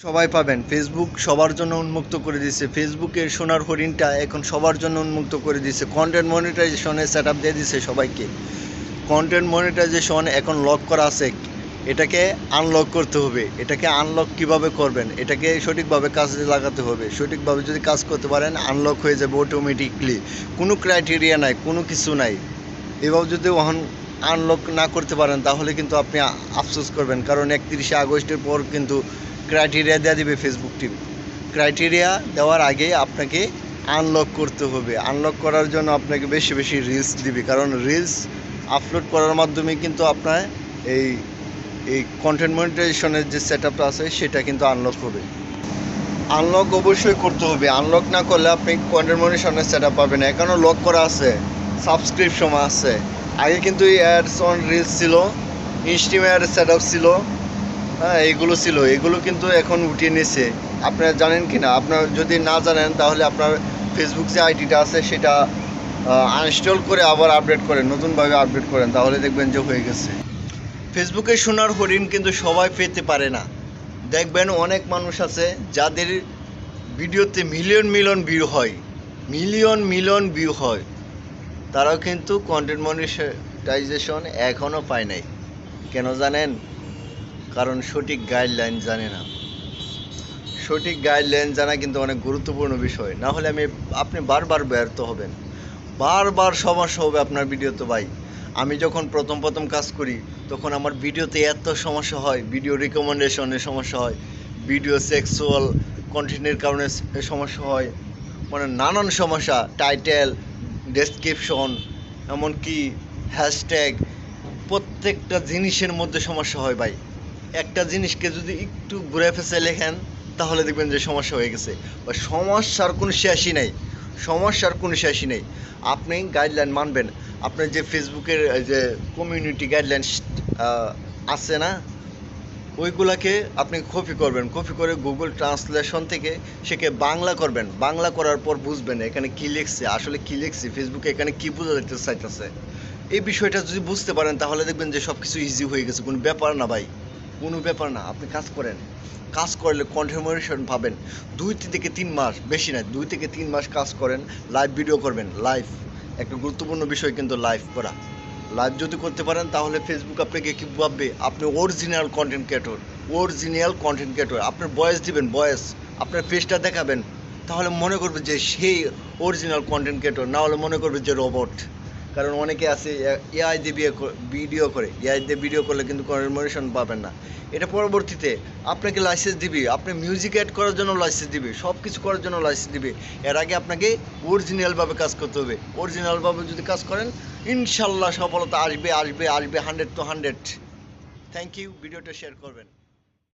সবাই পাবেন। ফেসবুক সবার জন্য উন্মুক্ত করে দিয়েছে। ফেসবুকের সোনার হরিণটা এখন সবার জন্য উন্মুক্ত করে দিয়েছে। কন্টেন্ট মনিটাইজেশনের সেট আপ দিয়ে দিয়েছে সবাইকে। কন্টেন্ট মনিটাইজেশন এখন লক করা আছে। এটাকে আনলক করতে হবে। এটাকে আনলক কীভাবে করবেন? এটাকে সঠিকভাবে কাজে লাগাতে হবে। সঠিকভাবে যদি কাজ করতে পারেন আনলক হয়ে যাবে অটোমেটিকলি কোনো ক্রাইটেরিয়া নাই, কোনো কিছু নাই। এভাবে যদি ওখান আনলক না করতে পারেন, তাহলে কিন্তু আপনি আফসোস করবেন। কারণ একত্রিশে আগস্টের পর কিন্তু ক্রাইটেরিয়া দেওয়া দিবে ফেসবুক টিম ক্রাইটেরিয়া দেওয়ার আগে আপনাকে আনলক করতে হবে। আনলক করার জন্য আপনাকে বেশি বেশি রিলস দিবে। কারণ রিলস আপলোড করার মাধ্যমে কিন্তু আপনার এই এই কন্টেন্ট মনিটাইজেশনের যে সেট আপটা আছে, সেটা কিন্তু আনলক হবে। আনলক অবশ্যই করতে হবে। আনলক না করলে আপনি কন্টেন্ট মনিটাইজেশনের সেট আপ পাবেন এখনও লক করা আছে। সাবস্ক্রিপশন আছে। আগে কিন্তু এই অ্যাডস অন রিলস ছিল ইনস্টিম অ্যাড সেট আপ ছিল। হ্যাঁ এগুলো ছিল। এগুলো কিন্তু এখন উঠিয়ে নিয়েছে আপনারা জানেন কি না আপনার যদি না জানেন, তাহলে আপনার ফেসবুক যে আইডিটা আছে, সেটা আনইনস্টল করে আবার আপডেট করেন, নতুনভাবে আপডেট করেন, তাহলে দেখবেন যে হয়ে গেছে। ফেসবুকে সোনার হরিণ কিন্তু সবাই পেতে পারে না। দেখবেন অনেক মানুষ আছে, যাদের ভিডিওতে মিলিয়ন মিলিয়ন ভিউ হয়। মিলিয়ন মিলিয়ন ভিউ হয়। তারাও কিন্তু কন্টেন্ট মনিটাইজেশন এখনও পায় নাই। কেন জানেন? কারণ সঠিক গাইডলাইন জানে না। সঠিক গাইডলাইন জানা কিন্তু অনেক গুরুত্বপূর্ণ বিষয়। না হলে আমি, আপনি বারবার ব্যর্থ হবেন। বারবার সমস্যা হবে আপনার ভিডিওতে ভাই। আমি যখন প্রথম প্রথম কাজ করি, তখন আমার ভিডিওতে এত সমস্যা হয়। ভিডিও রিকমেন্ডেশনের সমস্যা হয়। ভিডিও সেক্সুয়াল কন্টেন্টের কারণে সমস্যা হয়। মানে নানান সমস্যা টাইটেল ডেসক্রিপশন এমনকি হ্যাশট্যাগ প্রত্যেকটা জিনিসের মধ্যে সমস্যা হয় ভাই। একটা জিনিসকে যদি একটু ঘুরে ফেসে লেখেন, তাহলে দেখবেন যে সমস্যা হয়ে গেছে। বা সমস্যার কোনো শেষই নেই। সমস্যার কোনো শেষই নেই। আপনি গাইডলাইন মানবেন। আপনার যে ফেসবুকের যে কমিউনিটি গাইডলাইন আছে না, ওইগুলাকে আপনি কপি করবেন। কপি করে গুগল ট্রান্সলেশন থেকে সেকে বাংলা করবেন। বাংলা করার পর বুঝবেন এখানে কী লিখছে, আসলে কী লিখছে ফেসবুকে এখানে কী বোঝা যেতে চাইতেছে। এই বিষয়টা যদি বুঝতে পারেন, তাহলে দেখবেন যে সব কিছু ইজি হয়ে গেছে। কোনো ব্যাপার না ভাই। কোনো ব্যাপার না, আপনি কাজ করেন। কাজ করলে কন্টিনিউশন পাবেন। দুই থেকে তিন মাস, বেশি না, দুই থেকে তিন মাস কাজ করেন লাইভ ভিডিও করবেন লাইভ একটা গুরুত্বপূর্ণ বিষয় কিন্তু লাইভ করা। লাইভ যদি করতে পারেন, তাহলে ফেসবুক আপনাকে কি ভাববে? আপনি original content creator original content creator আপনার বয়েস দিবেন, বয়েস। আপনার ফেসটা দেখাবেন। তাহলে মনে করবে যে সেই অরিজিনাল কন্টেন্ট ক্রিয়েটর না হলে মনে করবে যে রোবট কারণ অনেকে আছে এআই দিয়ে বিয়ে ভিডিও করে। এআই দিয়ে ভিডিও করলে কিন্তু কনভারমেশন পাবেন না। এটা পরবর্তীতে আপনাকে লাইসেন্স দিবে। আপনি মিউজিক অ্যাড করার জন্য লাইসেন্স দিবে। সব কিছু করার জন্য লাইসেন্স দিবে। এর আগে আপনাকে অরিজিনালভাবে কাজ করতে হবে। অরিজিনালভাবে যদি কাজ করেন, ইনশাল্লাহ সফলতা আসবে আসবে আসবে hundred to hundred thank you ভিডিওটা শেয়ার করবেন।